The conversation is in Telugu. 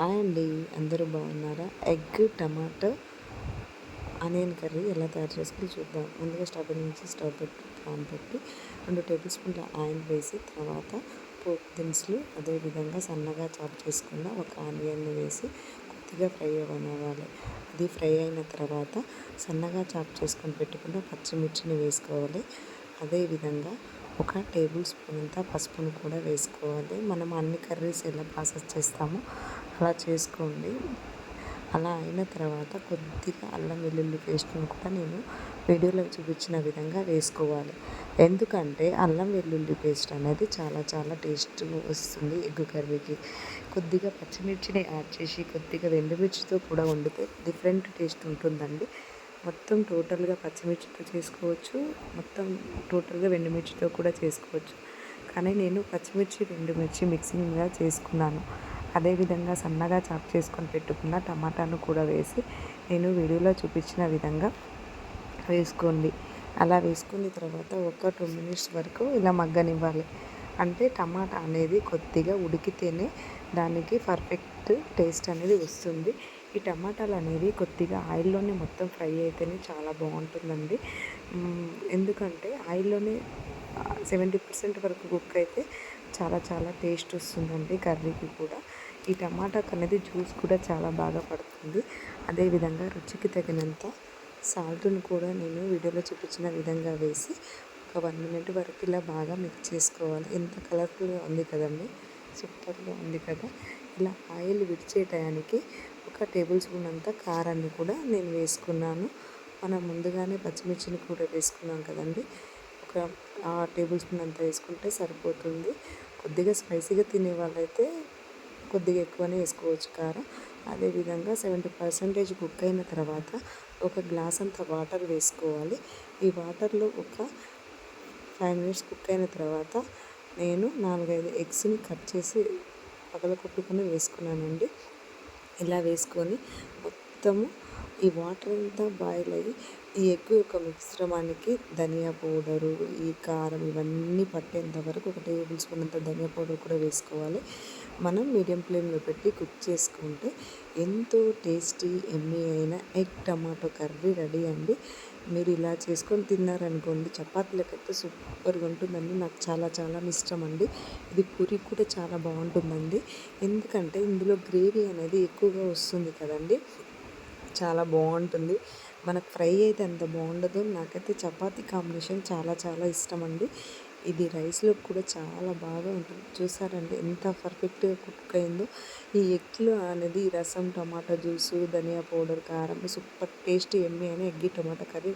హాయ్ అండి. అందరూ బాగున్నారా? ఎగ్ టమాటో ఆనియన్ కర్రీ ఎలా తయారు చేసుకుని చూద్దాం. ముందుగా స్టవ్ నుంచి స్టవ్ పెట్టి పాన్ పెట్టి రెండు టేబుల్ స్పూన్ల ఆయిల్ వేసి తర్వాత పోపు దినుసులు అదేవిధంగా సన్నగా చాప్ చేసుకున్న ఒక ఆనియన్ని వేసి కొద్దిగా ఫ్రై అవ్వనివ్వాలి అది ఫ్రై అయిన తర్వాత సన్నగా చాప్ చేసుకొని పెట్టుకున్న పచ్చిమిర్చిని వేసుకోవాలి. అదేవిధంగా ఒక టేబుల్ స్పూన్ అంతా పసుపును కూడా వేసుకోవాలి. మనం అన్ని కర్రీస్ ఎలా ప్రాసెస్ చేస్తామో అలా చేసుకోండి. అలా అయిన తర్వాత కొద్దిగా అల్లం వెల్లుల్లి పేస్ట్ని కూడా నేను వీడియోలో చూపించిన విధంగా వేసుకోవాలి. ఎందుకంటే అల్లం వెల్లుల్లి పేస్ట్ అనేది చాలా చాలా టేస్ట్ వస్తుంది ఎగ్ కర్రీకి. కొద్దిగా పచ్చిమిర్చిని యాడ్ చేసి కొద్దిగా ఎండుమిర్చితో కూడా వండితే డిఫరెంట్ టేస్ట్ ఉంటుందండి. మొత్తం టోటల్గా పచ్చిమిర్చితో చేసుకోవచ్చు. మొత్తం టోటల్గా వెండుమిర్చితో కూడా చేసుకోవచ్చు. కానీ నేను పచ్చిమిర్చి ఎండుమిర్చి మిక్సింగ్గా చేసుకున్నాను. అదేవిధంగా సన్నగా చాప్ చేసుకొని పెట్టుకున్న టమాటాను కూడా వేసి నేను వీడియోలో చూపించిన విధంగా వేసుకోండి. అలా వేసుకున్న తర్వాత ఒక టూ మినిట్స్ వరకు ఇలా మగ్గనివ్వాలి. అంటే టమాటా అనేది కొద్దిగా ఉడికితేనే దానికి పర్ఫెక్ట్ టేస్ట్ అనేది వస్తుంది. ఈ టమాటాలు అనేవి కొద్దిగా ఆయిల్లోనే మొత్తం ఫ్రై అయితేనే చాలా బాగుంటుందండి. ఎందుకంటే ఆయిల్లోనే సెవెంటీ పర్సెంట్ వరకు కుక్ అయితే చాలా చాలా టేస్ట్ వస్తుందండి కర్రీకి కూడా. ఈ టమాటాకు అనేది జ్యూస్ కూడా చాలా బాగా పడుతుంది. అదేవిధంగా రుచికి తగినంత సాల్ట్ను కూడా నేను వీడియోలో చూపించిన విధంగా వేసి ఒక వన్ మినిట్ వరకు ఇలా బాగా మిక్స్ చేసుకోవాలి. ఎంత కలర్ఫుల్గా ఉంది కదండి సూపర్గా ఉంది కదా. ఇలా ఆయిల్ విడిచే టయానికి ఒక టేబుల్ స్పూన్ అంత కారాన్ని కూడా నేను వేసుకున్నాను. మనం ముందుగానే పచ్చిమిర్చిని కూడా వేసుకున్నాం కదండి. ఒక ఆ టేబుల్ స్పూన్ అంతా వేసుకుంటే సరిపోతుంది. కొద్దిగా స్పైసీగా తినే వాళ్ళైతే కొద్దిగా ఎక్కువనే వేసుకోవచ్చు కారం. అదేవిధంగా సెవెంటీ పర్సెంటేజ్ కుక్ అయిన తర్వాత ఒక గ్లాస్ అంత వాటర్ వేసుకోవాలి. ఈ వాటర్లో ఒక ఫైవ్ మినిట్స్ కుక్ అయిన తర్వాత నేను నాలుగైదు ఎగ్స్ని కట్ చేసి పగలకొట్టుకుని వేసుకున్నానండి. ఇలా వేసుకొని మొత్తము ఈ వాటర్ అంతా బాయిల్ అయ్యి ఈ ఎగ్ యొక్క మిశ్రమానికి ధనియా పౌడరు ఈ కారం ఇవన్నీ పట్టేంత వరకు ఒక టేబుల్ స్పూన్ అంత ధనియా పౌడర్ కూడా వేసుకోవాలి. మనం మీడియం ఫ్లేమ్లో పెట్టి కుక్ చేసుకుంటే ఎంతో టేస్టీ ఎమ్మీ అయిన ఎగ్ టమాటో కర్రీ రెడీ అండి. మీరు ఇలా చేసుకొని తిన్నారనుకోండి చపాతీలకైతే సూపర్గా ఉంటుందండి. నాకు చాలా చాలా ఇష్టం అండి. ఇది పూరి కూడా చాలా బాగుంటుందండి. ఎందుకంటే ఇందులో గ్రేవీ అనేది ఎక్కువగా వస్తుంది కదండి. చాలా బాగుంటుంది. మనకు ఫ్రై అయితే ఎంత బాగుండదో. నాకైతే చపాతీ కాంబినేషన్ చాలా చాలా ఇష్టం అండి ఇది రైస్లో కూడా చాలా బాగా ఉంటుంది. చూసారండి ఎంత పర్ఫెక్ట్గా కుక్ అయిందో. ఈ ఎగ్లో అనేది రసం టమాటా జ్యూసు ధనియా పౌడర్ కారం సూపర్ టేస్టీ ఎమ్మి అని ఎగ్గి టమాటా కర్రీ